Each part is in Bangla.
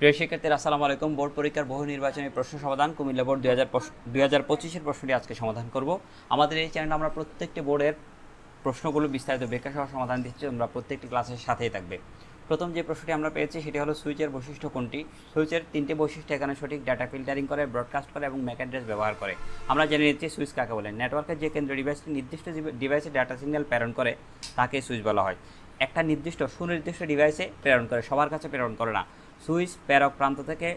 প্রিয় শিক্ষার্থীরা, আসসালামু আলাইকুম। বোর্ড পরীক্ষার বহু নির্বাচনী প্রশ্ন সমাধান কুমিল্লা বোর্ড দুই হাজার দুই হাজার পঁচিশের প্রশ্নটি আজকে সমাধান করব। আমাদের এই চ্যানেলে আমরা প্রত্যেকটি বোর্ডের প্রশ্নগুলো বিস্তারিত ব্যাখ্যা সহ সমাধান দিচ্ছি। তোমরা প্রত্যেকটি ক্লাসের সাথেই থাকবে। প্রথম যে প্রশ্নটি আমরা পেয়েছি, সেটি হলো সুইচের বৈশিষ্ট্য কোনটি? সুইচের তিনটি বৈশিষ্ট্য এখানে সঠিক। ডাটা ফিল্টারিং করে, ব্রডকাস্ট করে এবং ম্যাক অ্যাড্রেস ব্যবহার করে। আমরা জেনে নিচ্ছি সুইচ কাকে বলে। নেটওয়ার্কের যে কেন্দ্র ডিভাইসটি নির্দিষ্ট ডিভাইসে ডাটা সিগন্যাল প্রেরণ করে, তাকে সুইচ বলা হয়। একটা নির্দিষ্ট, সুনির্দিষ্ট ডিভাইসে প্রেরণ করে, সবার কাছে প্রেরণ করে না। সুইচ প্রেরক প্রান্ত থেকে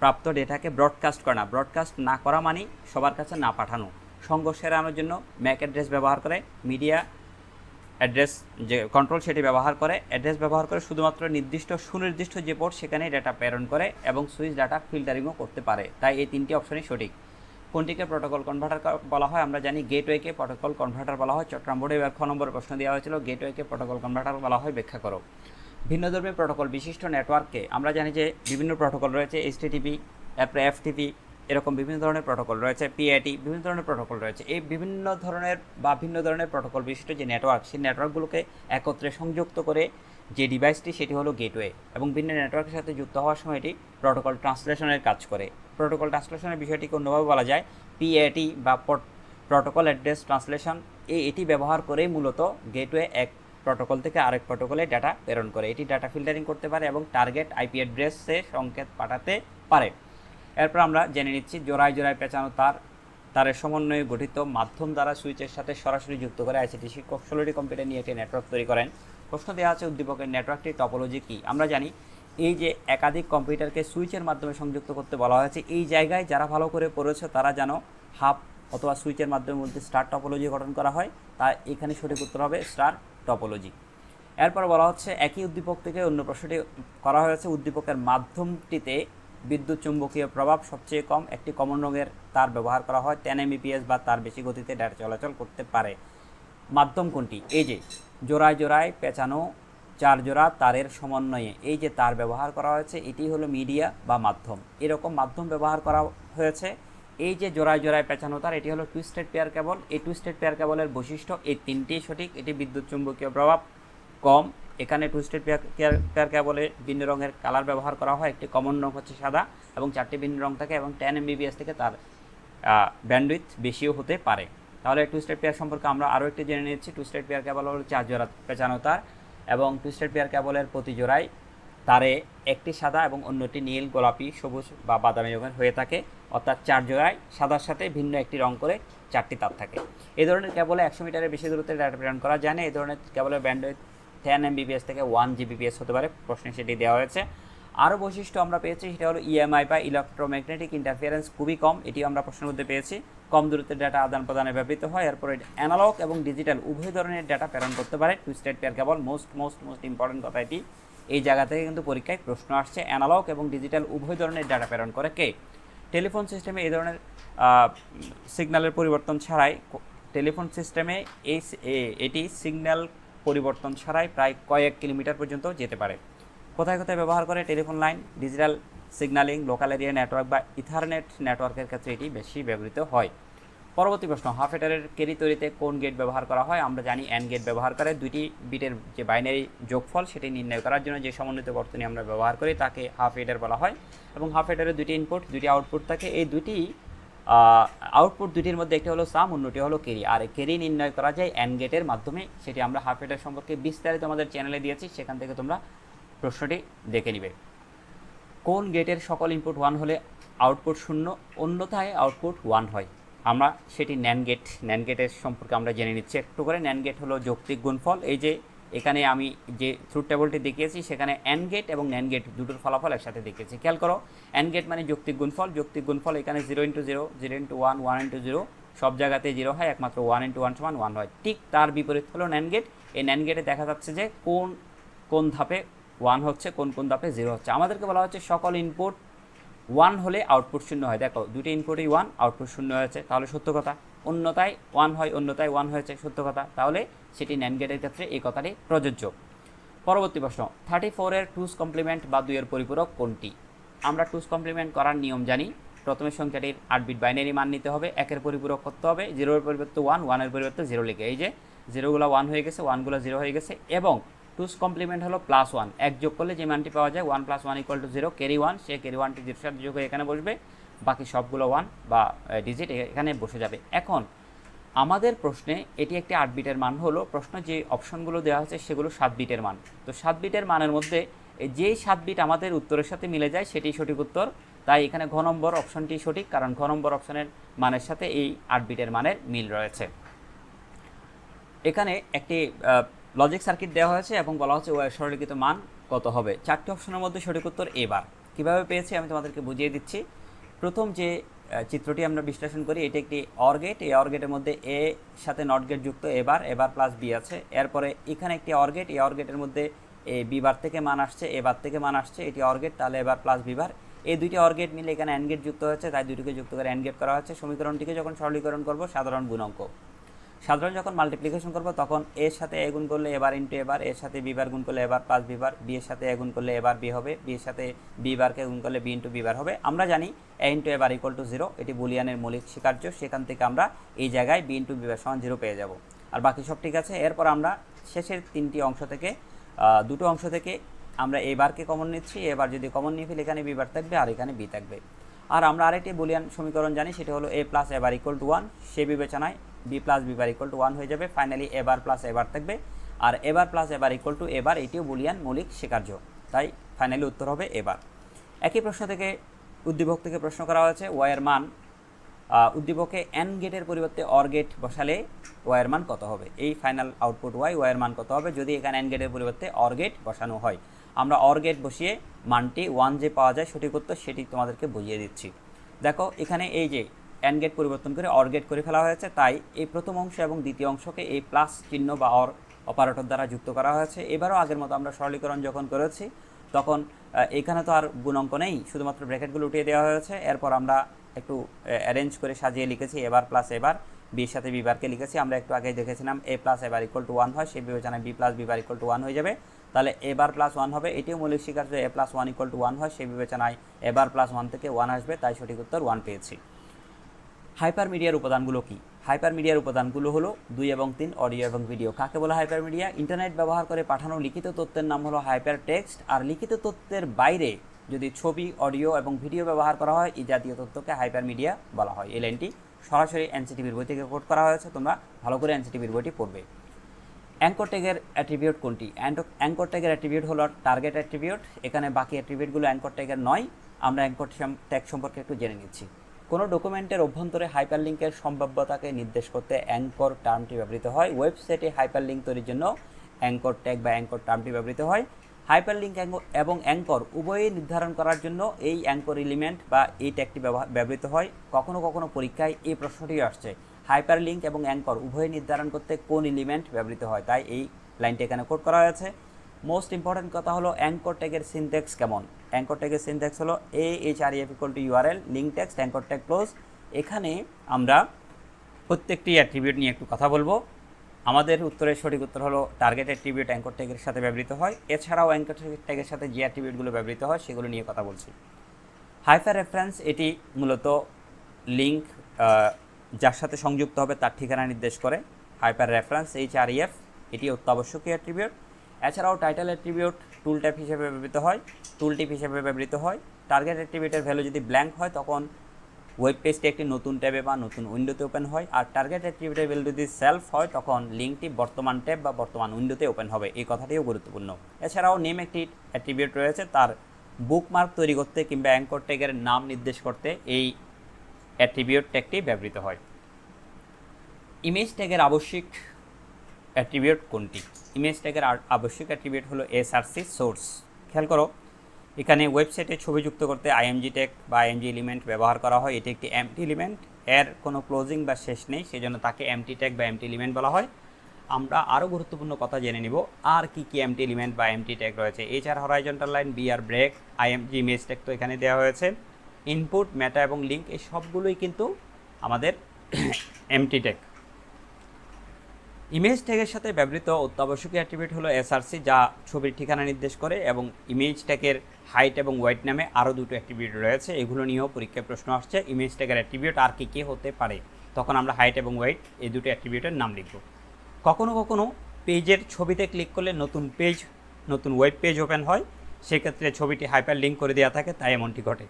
প্রাপ্ত ডেটাকে ব্রডকাস্ট করে না। ব্রডকাস্ট না করা মানে সবার কাছে না পাঠানো। সংঘর্ষ এড়ানোর জন্য ম্যাক অ্যাড্রেস ব্যবহার করে, মিডিয়া অ্যাড্রেস যে কন্ট্রোল সেটি ব্যবহার করে, অ্যাড্রেস ব্যবহার করে শুধুমাত্র নির্দিষ্ট, সুনির্দিষ্ট যে পোর্ট সেখানেই ডাটা প্রেরণ করে এবং সুইচ ডাটা ফিল্টারিংও করতে পারে। তাই এই তিনটি অপশনই সঠিক। কোনটিকে প্রোটোকল কনভার্টার বলা হয় আমরা জানি গেটওয়েকে প্রোটোকল কনভার্টার বলা হয়। চট্টগ্রাম বোর্ডে এবার নম্বর প্রশ্ন দেওয়া হয়েছিল গেটওয়েকে প্রোটোকল কনভার্টার বলা হয়, ব্যাখ্যা করো। ভিন্নধর্মী প্রোটোকল, বিশিষ্ট নেটওয়ার্ককে, আমরা জানি যে বিভিন্ন প্রোটোকল রয়েছে এইচটিটিপি তারপরে এফটিপি এরকম বিভিন্ন ধরনের প্রোটোকল রয়েছে পিআইটি বিভিন্ন ধরনের প্রোটোকল রয়েছে। এই বিভিন্ন ধরনের বা ভিন্ন ধরনের প্রোটোকল, বিশিষ্ট যে নেটওয়ার্ক, সেই নেটওয়ার্কগুলোকে একত্রে সংযুক্ত করে যে ডিভাইসটি, সেটি হলো গেটওয়ে এবং ভিন্ন নেটওয়ার্কের সাথে যুক্ত হওয়ার সময় এটি প্রোটোকল ট্রান্সলেশনের কাজ করে। প্রোটোকল ট্রান্সলেশনের বিষয়টিকে অন্যভাবে বলা যায় পিএটি বা প্রোটোকল অ্যাড্রেস ট্রান্সলেশন। এই এটি ব্যবহার করেই মূলত গেটওয়ে এক প্রোটোকল থেকে আরেক প্রোটোকলে ডাটা প্রেরণ করে। এটি ডাটা ফিল্টারিং করতে পারে এবং টার্গেট আইপি অ্যাড্রেসে সংকেত পাঠাতে পারে। এরপর আমরা জেনে নিচ্ছি জোড়ায় জোড়ায় পেঁচানো তার, তারের সমন্বয়ে গঠিত মাধ্যম দ্বারা সুইচের সাথে সরাসরি যুক্ত করে আইসিটি শিক্ষক ষোলোটি কম্পিউটার নিয়ে একটি নেটওয়ার্ক তৈরি করেন। প্রশ্ন দেওয়া আছে উদ্দীপকের নেটওয়ার্কটির টপোলজি কী? আমরা জানি এই যে একাধিক কম্পিউটারকে সুইচের মাধ্যমে সংযুক্ত করতে বলা হয়েছে, এই জায়গায় যারা ভালো করে পড়েছে তারা যেন হাফ অথবা সুইচের মাধ্যমে মধ্যে স্টার টপোলজি গঠন করা হয়, তা এখানে সঠিক উত্তর হবে স্টার টপোলজি। এরপর বলা হচ্ছে একই উদ্দীপক থেকে অন্য প্রশ্নটি করা হয়েছে, উদ্দীপকের মাধ্যমটিতে বিদ্যুৎ চুম্বকীয় প্রভাব সবচেয়ে কম, একটি কমন রঙের তার ব্যবহার করা হয়, টেন এমবিপিএস বা তার বেশি গতিতে ডাটা চলাচল করতে পারে। মাধ্যম কোনটি? এই যে, জোড়ায় জোড়ায় পেঁচানো চার জোড়া তারের সমন্বয়ে এই যে তার ব্যবহার করা হয়েছে, এটি হলো মিডিয়া বা মাধ্যম। এরকম মাধ্যম ব্যবহার করা হয়েছে এই যে জোড়ায় জোড়ায় পেঁচানো তার, এটি হলো টুইস্টেড পেয়ার কেবল এই টুইস্টেড পেয়ার কেবলের বৈশিষ্ট্য, এই তিনটি সঠিক, এটি বিদ্যুৎ চুম্বকীয় প্রভাব কম। এখানে টুইস্টেড পেয়ার পেয়ার কেবলে ভিন্ন রঙের কালার ব্যবহার করা হয়, একটি কমন রং হচ্ছে সাদা এবং চারটি ভিন্ন রং থাকে এবং টেন এমবিবিএস থেকে তার ব্যান্ডউইথ বেশিও হতে পারে। তাহলে টুইস্টেড পেয়ার সম্পর্কে আমরা আরও একটি জেনে নিচ্ছি টুইস্টেড পেয়ার কেবল হলো চার জোড়া পেঁচানো তার এবং টুইস্টেড পেয়ার কেবলের প্রতি জোড়ায় তারে একটি সাদা এবং অন্যটি নীল, গোলাপি, সবুজ বা বাদামি রঙের হয়ে থাকে। অর্থাৎ চার জোড়ায় সাদার সাথে ভিন্ন একটি রং করে চারটি তার থাকে। এই ধরনের কেবলে একশো মিটারের বেশি দূরত্বে ডাটা প্রেরণ করা যায় না। এই ধরনের কেবলের ব্যান্ডউইথ টেন এমবিপিএস থেকে ওয়ান জিবিপিএস হতে পারে, প্রশ্নে সেটি দেওয়া হয়েছে। আরও বৈশিষ্ট্য আমরা পেয়েছি, সেটা হলো ইএমআই বা ইলেকট্রোম্যাগনেটিক ইন্টারফিয়ারেন্স খুবই কম। এটি আমরা প্রশ্নের মধ্যে পেয়েছি। কম দূরত্বের ডাটা আদান প্রদানে ব্যবহৃত হয়। এরপরে অ্যানালগ এবং ডিজিটাল উভয় ধরনের ডাটা প্রেরণ করতে পারে। Twisted pair cable most most most important কথা এটি। এই জায়গা থেকে কিন্তু পরীক্ষায় প্রশ্ন আসছে অ্যানালগ এবং ডিজিটাল উভয় ধরনের ডাটা প্রেরণ করে কে? টেলিফোন সিস্টেমে এই ধরনের সিগন্যালের পরিবর্তন ছাড়াই টেলিফোন সিস্টেমে এই এটি সিগন্যাল পরিবর্তন ছাড়াই প্রায় কয়েক কিলোমিটার পর্যন্ত যেতে পারে। কোথায় কোথায় ব্যবহার করে telephone line digital signalling local area network বা ইথারনেট নেটওয়ার্কের ক্ষেত্রে এটি বেশি ব্যবহৃত হয়। পরবর্তী প্রশ্ন হাফ এটারের কেরি তৈরিতে কোন গেট ব্যবহার করা হয়? আমরা জানি অ্যান গেট ব্যবহার করে। দুইটি বিটের যে বাইনারি যোগফল, সেটি নির্ণয় করার জন্য যে সমন্বিত বর্তনী আমরা ব্যবহার করি, তাকে হাফ এটার বলা হয়। এবং হাফ এটারের দুটি ইনপুট দুটি আউটপুট থাকে। এই দুটি আউটপুট দুটির মধ্যে একটি হলো সাম অন্যটি হলো কেরি আর কেরি নির্ণয় করা যায় অ্যান গেটের মাধ্যমে। সেটি আমরা হাফ এটার সম্পর্কে বিস্তারিত আমাদের চ্যানেলে দিয়েছি। সেখান থেকে তোমরা প্রশ্নটি দেখে নিবে। কোন গেটের সকল ইনপুট ওয়ান হলে আউটপুট শূন্য? অন্যথায় আউটপুট ওয়ান হয়। আমরা সেটি ন্যান গেট ন্যান গেটের সম্পর্কে আমরা জেনে নিচ্ছি। একটু করে ন্যান গেট হলো যৌক্তিক গুণফল। এই যে এখানে আমি যে থ্রুট টেবলটি দেখিয়েছি, সেখানে অ্যান গেট এবং ন্যান গেট দুটোর ফলাফল একসাথে দেখিয়েছি। খেয়াল করো অ্যান গেট মানে যৌক্তিক গুণফল। যৌক্তিক গুণফল এখানে zero into zero zero into one one into zero সব জায়গাতে জিরো হয়, একমাত্র ওয়ান ইন্টু ওয়ান সমান ওয়ান হয়। ঠিক তার বিপরীত হলো ন্যান গেট এই ন্যান গেটে দেখা যাচ্ছে যে কোন কোন ধাপে ওয়ান হচ্ছে, কোন কোন ধাপে জিরো হচ্ছে। আমাদেরকে বলা হচ্ছে সকল ইনপুট ওয়ান হলে আউটপুট শূন্য হয়। দেখো দুটি ইনপুটই ওয়ান আউটপুট শূন্য হয়েছে তাহলে সত্য কথা অন্যতায় ওয়ান হয় অন্যতায় ওয়ান হয়েছে। সত্য কথা। তাহলে সেটি ন্যান গেটের ক্ষেত্রে এই কথাটি প্রযোজ্য। পরবর্তী প্রশ্ন থার্টি ফোরের টুস কমপ্লিমেন্ট বা দুইয়ের পরিপূরক কোনটি? আমরা টুস কমপ্লিমেন্ট করার নিয়ম জানি। প্রথমে সংখ্যাটির আট বিট বাইনারি মান নিতে হবে। একের পরিপূরক করতে হবে। জিরোর পরিবর্তে ওয়ান ওয়ানের পরিবর্তে জিরো লিখে। এই যে জিরোগুলো ওয়ান হয়ে গেছে ওয়ানগুলো জিরো হয়ে গেছে। এবং টুস কমপ্লিমেন্ট হলো প্লাস ওয়ান এক যোগ করলে যে মানটি পাওয়া যায় one plus one equal to zero carry one say carry ওয়ানটি জিরোর সাথে যোগ হয়ে এখানে বসবে, বাকি সবগুলো ওয়ান বা ডিজিট এখানে বসে যাবে। এখন, আমাদের প্রশ্নে এটি একটি আট বিটের মান হলো, প্রশ্ন যে অপশনগুলো দেওয়া হয়েছে সেগুলো সাত বিটের মান। তো সাত বিটের মানের মধ্যে যেই সাত বিট আমাদের উত্তরের সাথে মিলে যায় সেটি সঠিক উত্তর, তাই এখানে ঘ নম্বর অপশনটি সঠিক, কারণ ঘ নম্বর অপশনের মানের সাথে এই আট বিটের মানের মিল রয়েছে। এখানে একটি লজিক সার্কিট দেওয়া হয়েছে এবং বলা হচ্ছে সরলীকৃত মান কত হবে? চারটি অপশনের মধ্যে সঠিক উত্তর এবার কীভাবে পেয়েছি আমি তোমাদেরকে বুঝিয়ে দিচ্ছি। প্রথম যে চিত্রটি আমরা বিশ্লেষণ করি, এটি একটি অর গেট এই অর গেটের মধ্যে এ সাথে নট গেট যুক্ত এবার এবার প্লাস বি আছে। এরপরে এখানে একটি অর গেট এই অর গেটের মধ্যে এ বিবার থেকে মান আসছে এবার থেকে মান আসছে। এটি অর গেট তাহলে এবার প্লাস বিবার এই দুইটি অর গেট মিলে এখানে অ্যান্ড গেট যুক্ত হয়েছে, তাই দুটিকে যুক্ত করে অ্যান্ড গেট করা হচ্ছে সমীকরণটিকে যখন সরলীকরণ করব, সাধারণ গুণাঙ্ক। সাধারণ যখন মাল্টিপ্লিকেশন করব, তখন এর সাথে এ গুণ করলে এবার ইন্টু এবার, এর সাথে বিবার গুণ করলে এবার প্লাস বিবার বি এর সাথে এ গুণ করলে এবার বি হবে বি এর সাথে বি বারকে গুণ করলে বি ইন্টু বিবার হবে। আমরা জানি A into A bar equal to zero এটি বুলিয়ানের মৌলিক স্বীকার্য, সেখান থেকে আমরা এই জায়গায় বি ইন্টু বিবার সমান জিরো পেয়ে যাব। আর বাকি সব ঠিক আছে? এরপর আমরা শেষের তিনটি অংশ থেকে দুটো অংশ থেকে আমরা এবারকে কমন নিচ্ছি এবার যদি কমন নিয়ে ফেলি, এখানে বিবার থাকবে আর এখানে বি থাকবে। আর আমরা আরেকটি বুলিয়ান সমীকরণ জানি, সেটা হলো A plus A bar equal to one সে বিবেচনায় B plus B bar equal to one হয়ে যাবে। ফাইনালি এবার প্লাস এবার থাকবে। আর এবার প্লাস এবার ইকুয়াল টু এবার এটিও বুলিয়ান মৌলিক স্বীকার্য। তাই ফাইনালি উত্তর হবে এবার একই প্রশ্ন থেকে উদ্দীপক থেকে প্রশ্ন করা হয়েছে ওয়াইয়ের মান উদ্দীপকে এন গেটের পরিবর্তে অর গেট বসালে ওয়াইয়ের মান কত হবে? এই ফাইনাল আউটপুট ওয়াই ওয়াইয়ের মান কত হবে? যদি এখানে এন গেটের পরিবর্তে অর গেট বসানো হয়। আমরা অর গেট বসিয়ে মানটি ওয়ান যে পাওয়া যায় সঠিক উত্তর সেটি তোমাদেরকে বুঝিয়ে দিচ্ছি। দেখো, এখানে এই যে অ্যান্ড গেট পরিবর্তন করে অর গেট করে ফেলা হয়েছে। তাই এই প্রথম অংশ এবং দ্বিতীয় অংশকে এই প্লাস চিহ্ন বা অর অপারেটর দ্বারা যুক্ত করা হয়েছে। এবারও আগের মতো আমরা সরলীকরণ যখন করেছি, তখন এখানে তো আর গুণাঙ্ক নেই, শুধুমাত্র ব্র্যাকেটগুলো উঠিয়ে দেওয়া হয়েছে। এরপর আমরা একটু অ্যারেঞ্জ করে সাজিয়ে লিখেছি এবার প্লাস এবার বির সাথে বিবারকে লিখেছি। আমরা একটু আগেই দেখেছিলাম A plus A bar equal to one হয়, সেই বিবেচনায় B plus B bar equal to one হয়ে যাবে। তাহলে এবার প্লাস ওয়ান হবে, এটিও মৌলিক স্বীকার্য A plus one equal to one হয়, সেই বিবেচনায় এবার প্লাস ওয়ান থেকে ওয়ান আসবে, তাই সঠিক উত্তর ওয়ান পেয়েছি। হাইপার মিডিয়ার উপাদানগুলো কি? হাইপার মিডিয়ার উপাদানগুলো হলো দুই এবং তিন, অডিও এবং ভিডিও। কাকে বলা হাইপার মিডিয়া ইন্টারনেট ব্যবহার করে পাঠানো লিখিত তথ্যের নাম হলো হাইপার টেক্সট আর লিখিত তথ্যের বাইরে যদি ছবি, অডিও এবং ভিডিও ব্যবহার করা হয়, এই জাতীয় তথ্যকে হাইপার মিডিয়া বলা হয়। এই লাইনটি সরাসরি এনসিটিভির বই থেকে কোট করা হয়েছে, তোমরা ভালো করে এনসিটিভির বইটি পড়বে। অ্যাঙ্কর ট্যাগের অ্যাট্রিবিউট কোনটি? অ্যাঙ্কর ট্যাগের অ্যাট্রিবিউট হলো টার্গেট অ্যাট্রিবিউট এখানে বাকি অ্যাট্রিবিউটগুলো অ্যাঙ্কর ট্যাগের নয়। আমরা অ্যাঙ্কর ট্যাগ সম্পর্কে একটু জেনে নিচ্ছি। কোনো ডকুমেন্টের অভ্যন্তরে হাইপারলিংকের সম্ভাব্যতাকে নির্দেশ করতে অ্যাঙ্কর টার্মটি ব্যবহৃত হয়। ওয়েবসাইটে হাইপারলিংক তৈরির জন্য অ্যাঙ্কর ট্যাগ বা অ্যাঙ্কর টার্মটি ব্যবহৃত হয়। হাইপারলিংক এবং অ্যাঙ্কর উভয়ই নির্ধারণ করার জন্য এই অ্যাঙ্কর এলিমেন্ট বা এই ট্যাগটি ব্যবহৃত হয়। কখনো কখনো পরীক্ষায় এই প্রশ্নটি আসছে। হাইপারলিংক এবং অ্যাঙ্কর উভয়ই নির্ধারণ করতে কোন এলিমেন্ট ব্যবহৃত হয়, তাই এই লাইনটি এখানে কোড করা হয়েছে। মোস্ট ইম্পর্টেন্ট কথা হলো অ্যাঙ্কর ট্যাগের সিনট্যাক্স কেমন? অ্যাঙ্কর ট্যাগের সিনট্যাক্স হলো A H R F equal to URL link text anchor tag close এখানে আমরা প্রত্যেকটি অ্যাট্রিবিউট নিয়ে একটু কথা বলব। আমাদের উত্তরের সঠিক উত্তর হলো টার্গেট অ্যাট্রিবিউট অ্যাঙ্কর ট্যাগের সাথে ব্যবহৃত হয়। এছাড়াও অ্যাঙ্কর ট্যাগের সাথে যে অ্যাট্রিবিউটগুলো ব্যবহৃত হয়, সেগুলো নিয়ে কথা বলছি। হাইফার রেফারেন্স এটি মূলত লিঙ্ক যার সাথে সংযুক্ত হবে তার ঠিকানা নির্দেশ করে। Hyper reference H R F এটি অত্যাবশ্যকীয় অ্যাট্রিবিউট এছাড়াও টাইটেল অ্যাট্রিবিউট টুল ট্যাপ হিসেবে ব্যবহৃত হয় টুল টিপ হিসেবে ব্যবহৃত হয়। টার্গেট অ্যাট্রিবিউটের ভ্যালু যদি ব্ল্যাঙ্ক হয়, তখন ওয়েব পেজটি একটি নতুন ট্যাবে বা নতুন উইন্ডোতে ওপেন হয়। আর টার্গেট অ্যাট্রিবিউটের ভ্যালু যদি সেলফ হয়, তখন লিঙ্কটি বর্তমান ট্যাব বা বর্তমান উইন্ডোতে ওপেন হবে। এই কথাটিও গুরুত্বপূর্ণ। এছাড়াও নেম একটি অ্যাট্রিবিউট রয়েছে, তার বুকমার্ক তৈরি করতে কিংবা অ্যাঙ্কর ট্যাগের নাম নির্দেশ করতে এই অ্যাট্রিবিউট ট্যাগটি ব্যবহৃত হয়। ইমেজ ট্যাগের আবশ্যিক অ্যাট্রিবিউট কোনটি? ইমেজ ট্যাগের আর- আবশ্যিক অ্যাট্রিবিউট হলো এসআরসি সোর্স খেয়াল করো, এখানে ওয়েবসাইটে ছবি যুক্ত করতে আইএমজি ট্যাগ বা আইএমজি এলিমেন্ট ব্যবহার করা হয়। এটি একটি এমটি এলিমেন্ট এর কোনো ক্লোজিং বা শেষ নেই, সেজন্য তাকে এমটি ট্যাগ বা এমটি এলিমেন্ট বলা হয়। আমরা আরও গুরুত্বপূর্ণ কথা জেনে নিব, আর কি কি এমটি এলিমেন্ট বা এমটি ট্যাগ রয়েছে। এছাড়া horizontal line BR break IMG image tag তো এখানে দেওয়া হয়েছে। ইনপুট মেটা এবং লিঙ্ক এই সবগুলোই কিন্তু আমাদের এমটি ট্যাগ ইমেজ ট্যাগের সাথে ব্যবহৃত অত্যাবশ্যকীয় অ্যাট্রিবিউট হলো এসআরসি যা ছবির ঠিকানা নির্দেশ করে এবং ইমেজ ট্যাগের হাইট এবং ওয়েট নামে আরও দুটো অ্যাট্রিবিউট রয়েছে। এগুলো নিয়েও পরীক্ষায় প্রশ্ন আসছে, ইমেজ ট্যাগের অ্যাট্রিবিউট আর কী কী হতে পারে। তখন আমরা হাইট এবং ওয়েট এই দুটো অ্যাট্রিবিউটের নাম লিখব। কখনো কখনো পেজের ছবিতে ক্লিক করলে নতুন পেজ, নতুন ওয়েব পেজ ওপেন হয়। সেক্ষেত্রে ছবিটি হাইপার লিঙ্ক করে দেওয়া থাকে, তাই এমনটি ঘটে।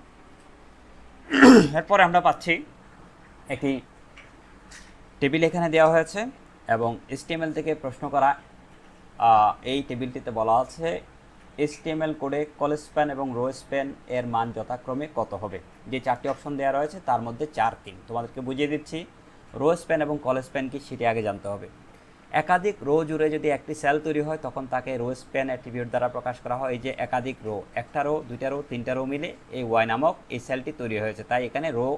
এরপরে আমরা পাচ্ছি একটি টেবিল এখানে দেওয়া হয়েছে। এবং এসটিএমএল থেকে প্রশ্ন করা এই টেবিলটিতে বলা আছে এসটিএমএল কোডে কলেজ স্প্যান এবং রো স্প্যান এর মান যথাক্রমে কত হবে? যে চারটি অপশন দেওয়া রয়েছে, তার মধ্যে চার তিন। তোমাদেরকে বুঝিয়ে দিচ্ছি, রো স্প্যান এবং কলেজ স্প্যান কি সেটি আগে জানতে হবে। একাধিক রো জুড়ে যদি একটি সেল তৈরি হয়, তখন তাকে রো স্প্যান অ্যাট্রিবিউট দ্বারা প্রকাশ করা হয়। এই যে একাধিক রো, একটা রো, দুইটা রো, তিনটা রো মিলে এই ওয়াই নামক এই সেলটি তৈরি হয়েছে। তাই এখানে রো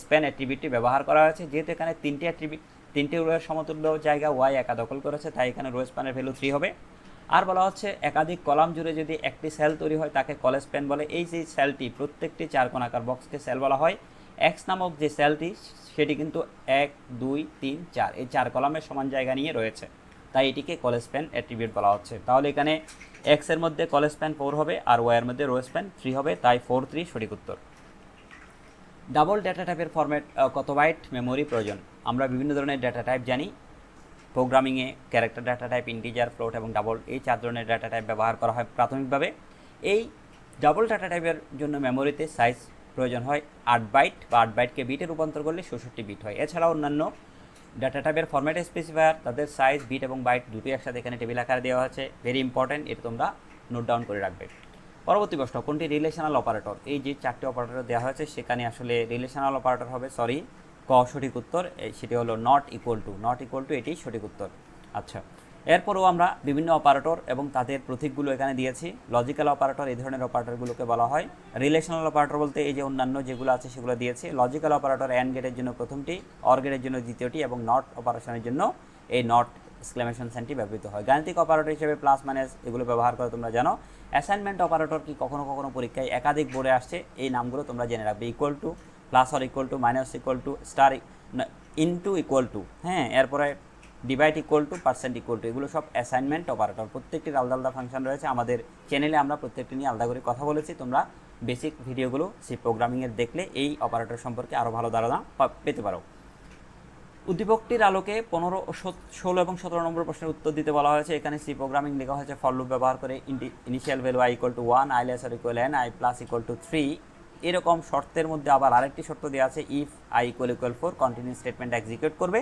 স্প্যান অ্যাট্রিবিউটটি ব্যবহার করা হয়েছে। যেহেতু এখানে তিনটি অ্যাট্রিবিউট তিনটি রোয়ের সমতুল্য জায়গা ওয়াই একা দখল করেছে, তাই এখানে রো স্প্যানের ভ্যালু থ্রি হবে। আর বলা হচ্ছে, একাধিক কলাম জুড়ে যদি একটি সেল তৈরি হয়, তাকে কলেজ স্প্যান বলে। এই যে সেলটি প্রত্যেকটি চার কোণাকার বক্সকে সেল বলা হয়। এক্স নামক যে সেলটি সেটি কিন্তু এক, দুই, তিন, চার, এই চার কলামের সমান জায়গা নিয়ে রয়েছে। তাই এটিকে কলেজ স্প্যান অ্যাট্রিবিউট বলা হচ্ছে। তাহলে এখানে এক্সের মধ্যে কলেজ স্প্যান ফোর হবে, আর ওয়াই এর মধ্যে রো স্প্যান থ্রি হবে, তাই ফোর থ্রি সঠিক উত্তর। ডাবল ডেটা টাইপের ফরম্যাট কত বাইট মেমোরি প্রয়োজন? আমরা বিভিন্ন ধরনের ডেটা টাইপ জানি। প্রোগ্রামিংয়ে character data type integer float এবং ডাবল এই চার ধরনের ডাটা টাইপ ব্যবহার করা হয় প্রাথমিকভাবে। এই ডাবল ডাটা টাইপের জন্য মেমোরিতে সাইজ প্রয়োজন হয় আট বাইট বা আট বাইটকে বিটে রূপান্তর করলে ষষট্টি বিট হয়। এছাড়া অন্যান্য ডাটা টাইপের ফরম্যাট স্পেসিফায়ার তাদের সাইজ বিট এবং বাইট দুটোই একসাথে এখানে টেবিল আকারে দেওয়া আছে ভেরি ইম্পর্ট্যান্ট এটা তোমরা নোট ডাউন করে রাখবে। পরবর্তী প্রশ্ন, কোনটি রিলেশনাল অপারেটর এই যে চারটি অপারেটর দেওয়া হয়েছে, সেখানে আসলে রিলেশনাল অপারেটর হবে সরি ক সঠিক উত্তর সেটি হলো not equal to not equal to এটি সঠিক উত্তর। আচ্ছা এরপরও আমরা বিভিন্ন অপারেটর এবং তাদের প্রতীকগুলো এখানে দিয়েছি। লজিক্যাল অপারেটর এই ধরনের অপারেটরগুলোকে বলা হয়। রিলেশনাল অপারেটর বলতে এই যে অন্যান্য যেগুলো আছে সেগুলো দিয়েছি। লজিক্যাল অপারেটর অ্যান্ড গেটের জন্য প্রথমটি অর গেটের জন্য দ্বিতীয়টি এবং নট অপারেশনের জন্য এই নট এক্সক্লেমেশন সাইনটি ব্যবহৃত হয়। গাণিতিক অপারেটর হিসেবে প্লাস মাইনাস এগুলো ব্যবহার করে তোমরা জানো। অ্যাসাইনমেন্ট অপারেটর কি কখনো কখনো পরীক্ষায় একাধিক বোর্ডে আসছে, এই নামগুলো তোমরা জেনে রাখবে। Equal to plus or equal to minus equal to star into equal to হ্যাঁ? এরপরে divide equal to percent equal to এগুলো সব অ্যাসাইনমেন্ট অপারেটর প্রত্যেকটির আলাদা আলাদা ফাংশন রয়েছে। আমাদের চ্যানেলে আমরা প্রত্যেকটি নিয়ে আলাদা করে কথা বলেছি। তোমরা বেসিক ভিডিওগুলো সেই প্রোগ্রামিংয়ের দেখলে এই অপারেটর সম্পর্কে আরও ভালো ধারণা পেতে পারো। উদ্দীপকটির আলোকে পনেরো ষোলো এবং সতেরো নম্বর প্রশ্নের উত্তর দিতে বলা হয়েছে। এখানে সি প্রোগ্রামিং লেখা হয়েছে ফর লুপ ব্যবহার করে initial value I equal to one I less or equal N I plus equal to three এরকম শর্তের মধ্যে আবার আরেকটি শর্ত দেওয়া আছে if I equal equal four continue statement execute করবে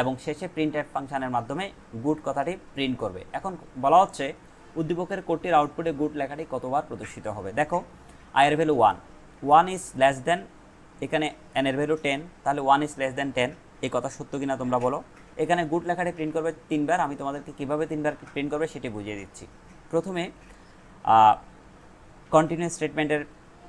এবং শেষে প্রিন্টেড ফাংশনের মাধ্যমে গুড কথাটি প্রিন্ট করবে। এখন বলা হচ্ছে, উদ্দীপকের কোডটির আউটপুটে গুড লেখাটি কতবার প্রদর্শিত হবে? দেখো আয়ের value one one is less than এখানে এন এর ভ্যালু টেন তাহলে one is less than ten এই কথা সত্য কিনা তোমরা বলো? এখানে গুড লেখাটি প্রিন্ট করবে তিনবার, আমি তোমাদেরকে কীভাবে তিনবার প্রিন্ট করবে সেটি বুঝিয়ে দিচ্ছি। প্রথমে কন্টিনিউয়াস স্টেটমেন্টের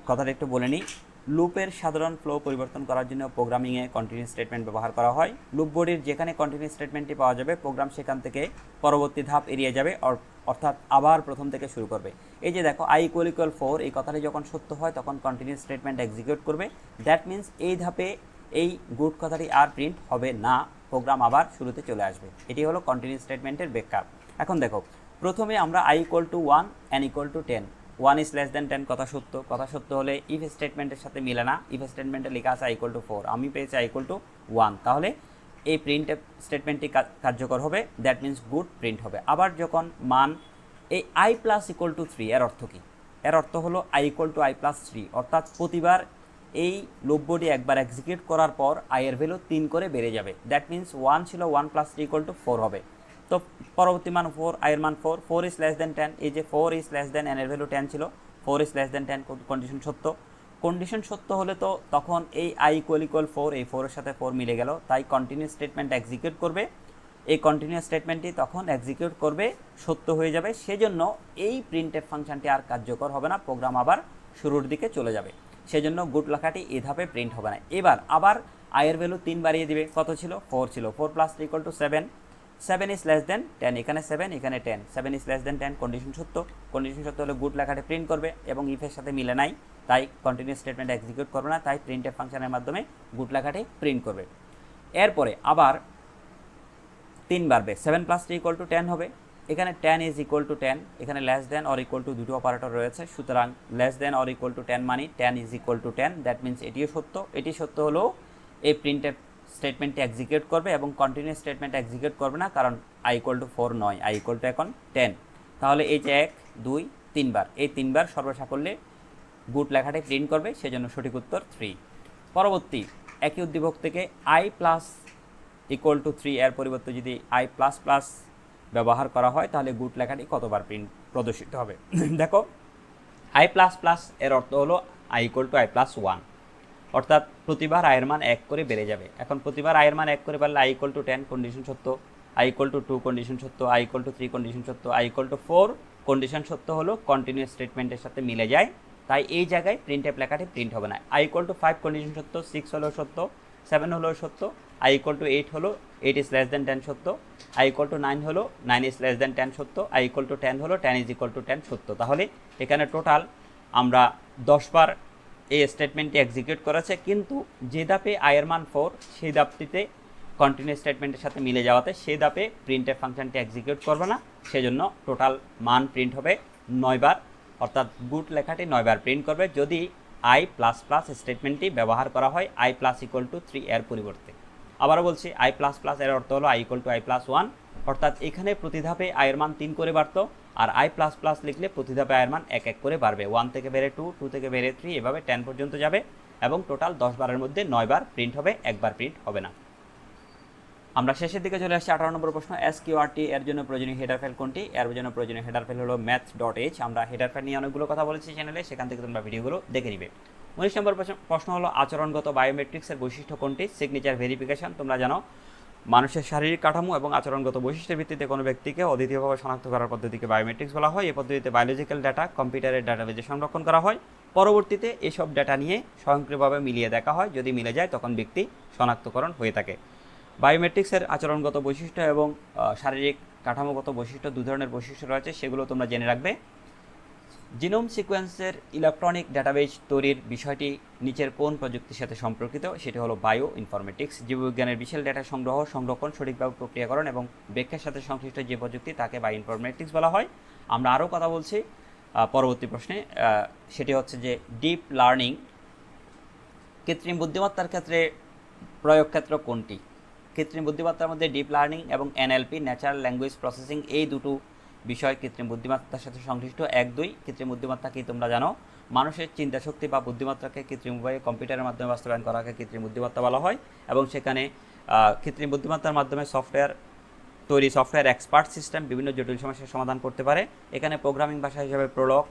কথাটা একটু বলে নিই। লুপের সাধারণ ফ্লো পরিবর্তন করার জন্য প্রোগ্রামিংয়ে কন্টিনিউয়াস স্টেটমেন্ট ব্যবহার করা হয়। লুপ বডির যেখানে কন্টিনিউয়াস স্টেটমেন্টটি পাওয়া যাবে প্রোগ্রাম সেখান থেকে পরবর্তী ধাপ এড়িয়ে যাবে, অর- অর্থাৎ আবার প্রথম থেকে শুরু করবে। এই যে দেখো আই ইকুয়াল ইকুয়াল ফোর এই কথাটি যখন সত্য হয়, তখন কন্টিনিউয়াস স্টেটমেন্ট এক্সিকিউট করবে। দ্যাট মিন্স এই ধাপে এই গুড কথাটি আর প্রিন্ট হবে না প্রোগ্রাম আবার শুরুতে চলে আসবে। এটি হলো কন্টিনিউ স্টেটমেন্টের ব্যাখ্যা। এখন দেখো, প্রথমে আমরা I equal to one N equal to ten one is less than ten কথা সত্য। কথা সত্য হলে ইফ স্টেটমেন্টের সাথে মিলে না। ইফ স্টেটমেন্টে লেখা আছে আই ইকুয়াল টু ফোর আমি পেয়েছি আই ইকুয়াল টু ওয়ান তাহলে এই প্রিন্ট স্টেটমেন্টটি কার্যকর হবে। দ্যাট মিন্স গুড প্রিন্ট হবে। আবার যখন মান, এই I plus equal to three এর অর্থ কী? এর অর্থ হলো I equal to I plus three অর্থাৎ প্রতিবার এই লব্যটি একবার এক্সিকিউট করার পর আয়ের ভ্যালু তিন করে বেড়ে যাবে। দ্যাট মিন্স ওয়ান ছিল one plus three equal to four হবে। তো পরবর্তী মান ফোর আয়ের মান four four is less than ten এই যে ফোর ইজ লেস দেন এনের ভ্যালু টেন ছিল four is less than ten condition সত্য। কন্ডিশন সত্য হলে তো তখন এই আই ইকুয়াল ইকুয়াল ফোর এই ফোরের সাথে ফোর মিলে গেল, তাই কন্টিনিউ স্টেটমেন্ট এক্সিকিউট করবে। এই কন্টিনিউয়াস স্টেটমেন্টটি তখন এক্সিকিউট করবে, সত্য হয়ে যাবে, সেজন্য এই প্রিন্টেড ফাংশনটি আর কার্যকর হবে না প্রোগ্রাম আবার শুরুর দিকে চলে যাবে। সেজন্য গুড লেখাটি এ ধাপে প্রিন্ট হবে না। এবার আবার আয়ের ভ্যালু তিন বাড়িয়ে দিবে, কত ছিল? ফোর ছিল। Four plus equal to seven seven is less than ten এখানে সেভেন এখানে ten seven is less than ten condition সত্য। কন্ডিশন সত্য হলে গুড লেখাটি প্রিন্ট করবে এবং ইফের সাথে মিলে নাই, তাই কন্টিনিউ স্টেটমেন্ট এক্সিকিউট করবে না, তাই প্রিন্টেড ফাংশনের মাধ্যমে গুড লেখাটি প্রিন্ট করবে। এরপরে আবার তিন বাড়বে seven plus three equal to ten হবে। এখানে ten is equal to ten এখানে less than or equal to দুটো অপারেটর রয়েছে। সুতরাং less than or equal to ten money ten is equal to ten that means এটিও সত্য। এটি সত্য হলেও এই প্রিন্টেড স্টেটমেন্টটি এক্সিকিউট করবে এবং কন্টিনিউ স্টেটমেন্ট এক্সিকিউট করবে না, কারণ আই ইকুয়াল টু ফোর নয় আই ইকুয়াল টু এখন টেন তাহলে এই যে এক, দুই, তিনবার, এই তিনবার সর্বসাকল্যে গুড লেখাটি প্রিন্ট করবে, সেজন্য সঠিক উত্তর থ্রি পরবর্তী, একই উদ্দীপক থেকে I plus equal to three এর পরিবর্তে যদি আই প্লাস প্লাস ব্যবহার করা হয়, তাহলে গুড লেখাটি কতবার প্রিন্ট প্রদর্শিত হবে? দেখো আই প্লাস প্লাস এর অর্থ হলো I equal to I plus one অর্থাৎ প্রতিবার আয়ের মান এক করে বেড়ে যাবে। এখন প্রতিবার আয়ের মান এক করে পারলে I equal to ten condition সত্য। I equal to two condition সত্য। I equal to three condition সত্য। I equal to four condition সত্য হলো কন্টিনিউয়াস স্টেটমেন্টের সাথে মিলে যায়। তাই এই জায়গায় প্রিন্ট অ্যাপ লেখাটি প্রিন্ট হবে না। I equal to five condition সত্য। সিক্স হলো সত্য। সেভেন হলেও সত্য। আই ইকুয়াল টু এইট হলো eight is less than ten সত্য। আই ইকুয়াল টু নাইন হলো nine is less than ten সত্য। আই ইকুয়াল টু টেন হলো ten is equal to ten সত্য। তাহলে এখানে টোটাল আমরা দশবার এই স্টেটমেন্টটি এক্সিকিউট করেছে, কিন্তু যে দাপে আয়ের মান ফোর সেই দাপটিতে কন্টিনিউ স্টেটমেন্টের সাথে মিলে যাওয়াতে সেই দাপে প্রিন্টের ফাংশনটি এক্সিকিউট করবে না, সেজন্য টোটাল মান প্রিন্ট হবে নয়বার অর্থাৎ গুড লেখাটি নয়বার প্রিন্ট করবে, যদি আই প্লাস প্লাস স্টেটমেন্টটি ব্যবহার করা হয় I plus equal to three এর পরিবর্তে। আবারও বলছি আই প্লাস প্লাস এর অর্থ হলো I equal to I plus one অর্থাৎ এখানে প্রতি ধাপে আয়ের মান তিন করে বাড়ত আর আই প্লাস প্লাস লিখলে প্রতি ধাপে আয়ের মান এক এক করে বাড়বে। ওয়ান থেকে বেড়ে টু টু থেকে বেড়ে থ্রি এভাবে টেন পর্যন্ত যাবে এবং টোটাল দশ বারের মধ্যে নয়বার প্রিন্ট হবে একবার প্রিন্ট হবে না। আমরা শেষের দিকে চলে আসছি আঠারো নম্বর প্রশ্ন। এস কিউআরটি এর জন্য প্রয়োজনীয় হেডার ফাইল কোনটি? এর জন্য প্রয়োজনীয় হেডার ফাইল হলো ম্যাথ ডট এইচ আমরা হেডার ফাইল নিয়ে অনেকগুলো কথা বলেছি চ্যানেলে সেখান থেকে তোমরা ভিডিওগুলো দেখে নিবে। উনিশ নম্বর প্রশ্ন হলো আচরণগত বায়োমেট্রিক্সের বৈশিষ্ট্য কোনটি? সিগনেচার ভেরিফিকেশন তোমরা জানো। মানুষের শারীরিক কাঠামো এবং আচরণগত বৈশিষ্ট্যের ভিত্তিতে কোনো ব্যক্তিকে অদ্বিতীয়ভাবে শনাক্ত করার পদ্ধতিকে বায়োমেট্রিক্স বলা হয়। এই পদ্ধতিতে বায়োলজিক্যাল ডাটা কম্পিউটারের ডাটাবেজে সংরক্ষণ করা হয়। পরবর্তীতে এসব ডাটা নিয়ে স্বয়ংক্রিয়ভাবে মিলিয়ে দেখা হয়। যদি মিলে যায়, তখন ব্যক্তি শনাক্তকরণ হয়ে থাকে। বায়োমেট্রিক্সের আচরণগত বৈশিষ্ট্য এবং শারীরিক কাঠামোগত বৈশিষ্ট্য দু ধরনের বৈশিষ্ট্য রয়েছে, সেগুলো তোমরা জেনে রাখবে। জিনোম সিকোয়েন্সের ইলেকট্রনিক ডাটাবেজ তৈরির বিষয়টি নিচের কোন প্রযুক্তির সাথে সম্পর্কিত, সেটি হলো বায়ো ইনফরমেটিক্স জীববিজ্ঞানের বিশাল ডেটা সংগ্রহ, সংরক্ষণ, সঠিকভাবে প্রক্রিয়াকরণ এবং ব্যাখ্যার সাথে সংশ্লিষ্ট যে প্রযুক্তি তাকে বায়ো ইনফরমেটিক্স বলা হয়। আমরা আরও কথা বলছি পরবর্তী প্রশ্নে সেটি হচ্ছে যে ডিপ লার্নিং কৃত্রিম বুদ্ধিমত্তার ক্ষেত্রে প্রয়োগ ক্ষেত্র কোনটি? কৃত্রিম বুদ্ধিমত্তার মধ্যে ডিপ লার্নিং এবং এনএলপি ন্যাচারাল ল্যাঙ্গুয়েজ প্রসেসিং এই দুটো বিষয় কৃত্রিম বুদ্ধিমত্তার সাথে সংশ্লিষ্ট। এক, দুই, কৃত্রিম বুদ্ধিমত্তা কি তোমরা জানো? মানুষের চিন্তা শক্তি বা বুদ্ধিমত্তাকে কৃত্রিম উপায়ে কম্পিউটারের মাধ্যমে বাস্তবায়ন করাকে কৃত্রিম বুদ্ধিমত্তা বলা হয় এবং সেখানে কৃত্রিম বুদ্ধিমত্তার মাধ্যমে সফটওয়্যার তৈরি সফটওয়্যার এক্সপার্ট সিস্টেম বিভিন্ন জটিল সমস্যার সমাধান করতে পারে। এখানে প্রোগ্রামিং ভাষা হিসেবে Prolog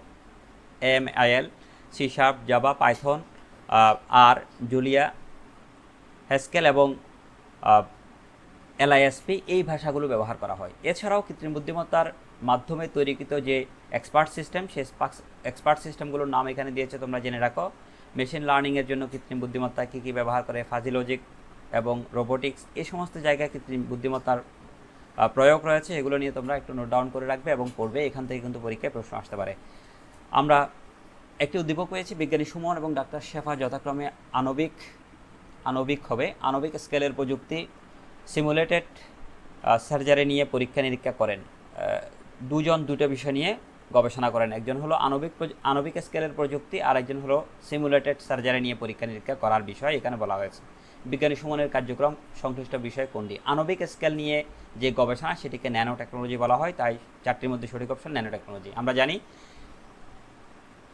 M IL C sharp Java Python R, Julia Haskell এবং এলআইএসপি এই ভাষাগুলো ব্যবহার করা হয়। এছাড়াও কৃত্রিম বুদ্ধিমত্তার মাধ্যমে তৈরিকৃত যে এক্সপার্ট সিস্টেম সেই এক্সপার্ট সিস্টেমগুলোর নাম এখানে দিয়েছে, তোমরা জেনে রাখো। মেশিন লার্নিংয়ের জন্য কৃত্রিম বুদ্ধিমত্তা কী কী ব্যবহার করে ফাজি লজিক এবং রোবোটিক্স এই সমস্ত জায়গায় কৃত্রিম বুদ্ধিমত্তার প্রয়োগ রয়েছে, এগুলো নিয়ে তোমরা একটু নোট ডাউন করে রাখবে এবং পড়বে, এখান থেকে কিন্তু পরীক্ষায় প্রশ্ন আসতে পারে। আমরা একটি উদ্দীপক পেয়েছি, বিজ্ঞানী সুমন এবং ডাক্তার শেফা যথাক্রমে আণবিক আণবিক হবে। আণবিক স্কেলের প্রযুক্তি সিমুলেটেড সার্জারি নিয়ে পরীক্ষা নিরীক্ষা করেন দুজন, দুটো বিষয় নিয়ে গবেষণা করেন। একজন হলো আণবিক আণবিক স্কেলের প্রযুক্তি, আর একজন হলো সিমুলেটেড সার্জারি নিয়ে পরীক্ষা নিরীক্ষা করার বিষয় এখানে বলা হয়েছে। বিজ্ঞানী সুমনের কার্যক্রম সংশ্লিষ্ট বিষয় কোনটি? আণবিক স্কেল নিয়ে যে গবেষণা, সেটিকে ন্যানো টেকনোলজি বলা হয়, তাই চারটির মধ্যে সঠিক অপশন ন্যানো টেকনোলজি আমরা জানি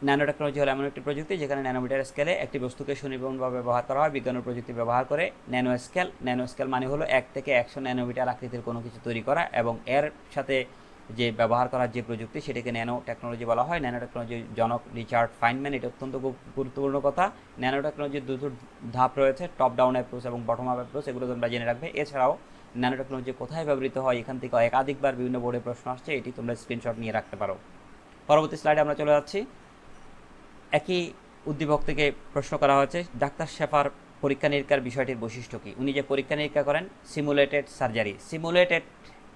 ন্যানো টেকনোলজি হলো এমন একটি প্রযুক্তি, যেখানে ন্যানোমিটার স্কেলে একটি বস্তুকে সুনিপুণভাবে ব্যবহার করা হয়, বিজ্ঞান প্রযুক্তি ব্যবহার করে। ন্যানো স্কেল ন্যানো স্কেল মানে হলো এক থেকে একশো ন্যানোমিটার আকৃতির কোনো কিছু তৈরি করা, এবং এর সাথে যে ব্যবহার করার যে প্রযুক্তি সেটাকে ন্যানো টেকনোলজি বলা হয়। ন্যানো টেকনোলজির জনক রিচার্ড ফাইনম্যান, এটা অত্যন্ত গুরুত্বপূর্ণ কথা। ন্যানো টেকনোলজির দুটো ধাপ রয়েছে টপ ডাউন অ্যাপ্রোচ এবং বটম আপ অ্যাপ্রোচ এগুলো তোমরা জেনে রাখবে। এছাড়াও ন্যানো টেকনোলজি কোথায় ব্যবহৃত হয়, এখান থেকে একাধিকবার বিভিন্ন বোর্ডে প্রশ্ন আসছে, এটি তোমরা স্ক্রিনশট নিয়ে রাখতে পারো। পরবর্তী স্লাইডে আমরা চলে যাচ্ছি। একই উদ্দীপক থেকে প্রশ্ন করা হয়েছে, ডাক্তার শেফার পরীক্ষা নিরীক্ষার বিষয়টির বৈশিষ্ট্য কী? উনি যে পরীক্ষা নিরীক্ষা করেন সিমুলেটেড সার্জারি সিমুলেটেড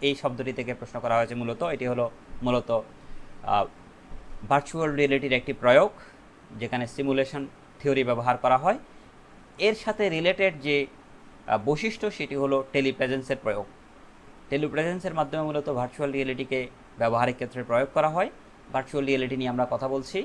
এই শব্দটি থেকে প্রশ্ন করা হয়েছে মূলত। এটি হলো মূলত ভার্চুয়াল রিয়েলিটির একটি প্রয়োগ, যেখানে সিমুলেশন থিওরি ব্যবহার করা হয়। এর সাথে রিলেটেড যে বৈশিষ্ট্য, সেটি হলো টেলিপ্রেজেন্সের প্রয়োগ। টেলিপ্রেজেন্সের মাধ্যমে মূলত ভার্চুয়াল রিয়েলিটিকে ব্যবহারিক ক্ষেত্রে প্রয়োগ করা হয়। ভার্চুয়াল রিয়েলিটি নিয়ে আমরা কথা বলছি।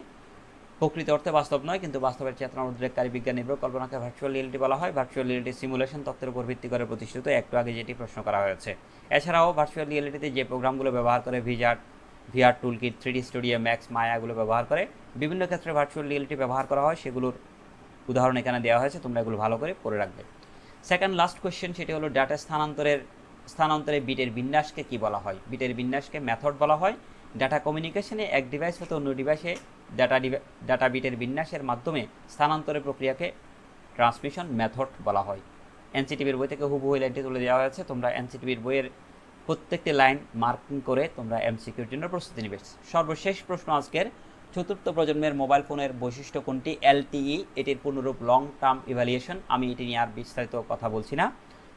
প্রকৃত অর্থে বাস্তব নয়, কিন্তু বাস্তবের চেতনা উদ্রেককারী বিজ্ঞান নির্ভর কল্পনাকে ভার্চুয়াল রিয়েলিটি বলা হয়। ভার্চুয়াল রিয়েলিটি সিমুলেশন তত্ত্বের উপর ভিত্তি করে প্রতিষ্ঠিত। একটু আগে যেটি প্রশ্ন করা হয়েছে। এছাড়াও ভার্চুয়াল রিয়েলিটিতে যে প্রোগ্রামগুলো ব্যবহার করে Vizard VR toolkit three D studio max মায়াগুলো ব্যবহার করে বিভিন্ন ক্ষেত্রে ভার্চুয়াল রিয়েলিটি ব্যবহার করা হয়, সেগুলোর উদাহরণ এখানে দেওয়া হয়েছে, তোমরা এগুলো ভালো করে পড়ে রাখবে। সেকেন্ড লাস্ট কোয়েশ্চেন সেটি হলো ডাটা স্থানান্তরের, স্থানান্তরে বিটের বিন্যাসকে কি বলা হয়? বিটের বিন্যাসকে মেথড বলা হয়। ডাটা কমিউনিকেশনে এক ডিভাইস হতে অন্য ডিভাইসে ডাটা ডাটা বিটের বিন্যাসের মাধ্যমে স্থানান্তরের প্রক্রিয়াকে ট্রান্সমিশন মেথড বলা হয়। এনসিটিভির বই থেকে হুবহু লাইনটি তুলে দেওয়া হয়েছে। তোমরা এনসিটিভির বইয়ের প্রত্যেকটি লাইন মার্কিং করে তোমরা এমসিকিউর জন্য প্রস্তুতি নিবে। সর্বশেষ প্রশ্ন আজকের। চতুর্থ প্রজন্মের মোবাইল ফোনের বৈশিষ্ট্য কোনটি? এলটিই, এটির পূর্ণরূপ লং টার্ম ইভ্যালুয়েশন আমি এটি নিয়ে আর বিস্তারিত কথা বলছি না।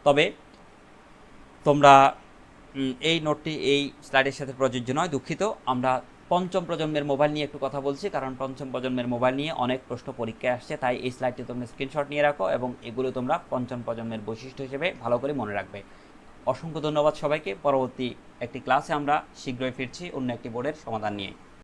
তবে তোমরা এই নোটটি এই স্লাইডের সাথে প্রযোজ্য নয়, দুঃখিত। আমরা পঞ্চম প্রজন্মের মোবাইল নিয়ে একটু কথা বলছি, কারণ পঞ্চম প্রজন্মের মোবাইল নিয়ে অনেক প্রশ্ন পরীক্ষায় আসছে। তাই এই স্লাইডটি তোমরা স্ক্রিনশট নিয়ে রাখো এবং এগুলো তোমরা পঞ্চম প্রজন্মের বৈশিষ্ট্য হিসেবে ভালো করে মনে রাখবে। অসংখ্য ধন্যবাদ সবাইকে। পরবর্তী একটি ক্লাসে আমরা শীঘ্রই ফিরছি অন্য একটি বোর্ডের সমাধান নিয়ে।